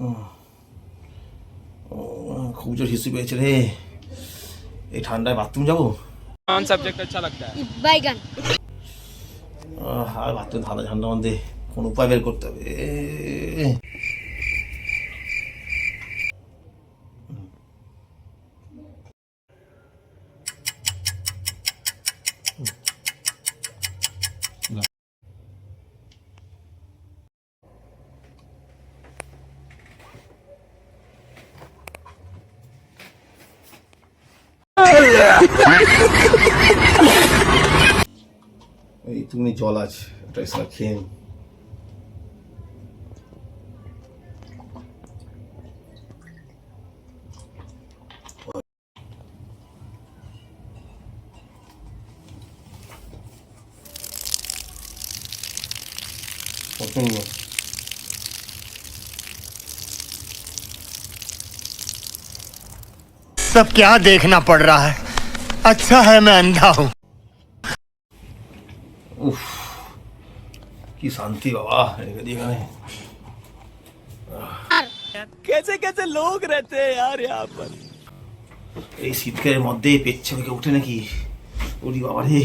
উম, খুব জোর হিসু পেয়েছে রে এই ঠান্ডায় বাথরুম যাবো कौन सब्जेक्ट अच्छा लगता है বাইগান আহ, আর বাথরুম ঠান্ডা ঠান্ডার মধ্যে কোন উপায় বের করতে হবে এই তুমি জল আছে ওটা এসে খেয়ে নি। কত নিবো? सब क्या देखना पड़ रहा है আচ্ছা হ্যাঁ ম্যান দাও। উফ কি শান্তি বাবা এখানে। কেসে কেসে লোক রেতে আর ইয়ার এই শীতকালের মধ্যে পেচ্ছে মেঘে উঠে নাকি? ওরি বাবা রে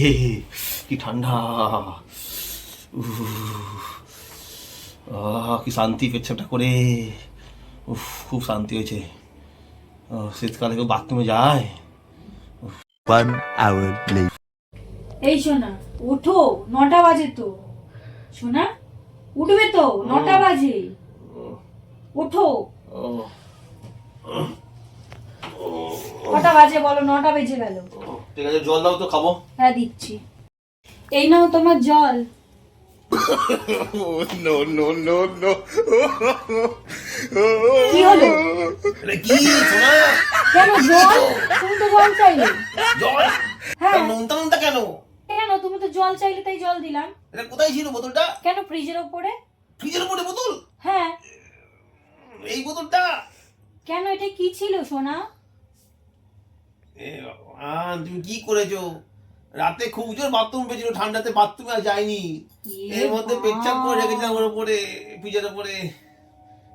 কি ঠান্ডা। কি শান্তি পেচ্ছাপটা করে। উফ খুব শান্তি হয়েছে। শীতকালে কেউ বাথরুমে যায়। One hour later. এই শোনা ওঠো নটা বাজে তো। শোনা উঠবে তো নটা বাজে। ওঠো কটা বাজে বলো নটা বেজে গেল। ঠিক আছে জল দাও তো খাব। হ্যাঁ দিচ্ছি। এই নাও তোমার জল। কি হলো? কি শোনা? কেন জল? তুমি তো জল চাইলে। জল? হ্যাঁ। কেন? কেন? তুমি তো জল চাইলে তাই জল দিলাম। এটা কোথায় ছিল বোতলটা? কেন ফ্রিজের ওপরে? ফ্রিজের উপরে বোতল? হ্যাঁ। এই বোতলটা? কেন এটা কি ছিল সোনা? তুমি কি করেছ? রাতে খুব জোর বাথরুম পেয়েছিল ঠান্ডাতে বাথরুমে আর যায়নি। এর মধ্যে। পেচ্ছাপ করে রেখেছিলাম ওর উপরে ফ্রিজের উপরে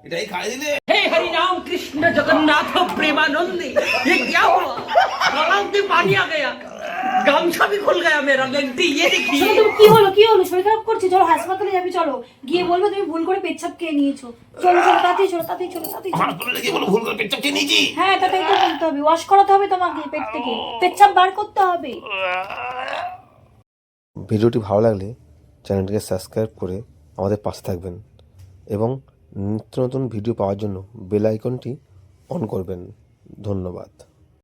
এটাই খাই দিলে। हरि राम कृष्ण जगन्नाथ प्रेमानंदी ये क्या हुआ गलाव में पानी आ गया गामछा भी खुल गया मेरा लेंटी ये শোনো देखिए তুমি কি হলো কি হলো শরীর খারাপ করছে চলো হাসপাতালে যাবি চলো গিয়ে বলবো তুমি ভুল করে পেচ্ছাপ খেয়ে নিয়েছো চলো চলো তাড়াতাড়ি চলো তাড়াতাড়ি চলো তাড়াতাড়ি চলো। আমার তোলে কি বলো ভুল করে পেচ্ছাপ খেয়ে নিয়েছি হ্যাঁ তাড়াতাড়ি তো বলতে হবে ওয়াশ করাতে হবে তোমাকে পেট থেকে পেচ্ছাপ বার করতে হবে ভিডিওটি ভালো লাগলে চ্যানেলটিকে সাবস্ক্রাইব করে আমাদের পাশে থাকবেন এবং নিত্য নতুন ভিডিও পাওয়ার জন্য বেল আইকনটি অন করবেন। ধন্যবাদ।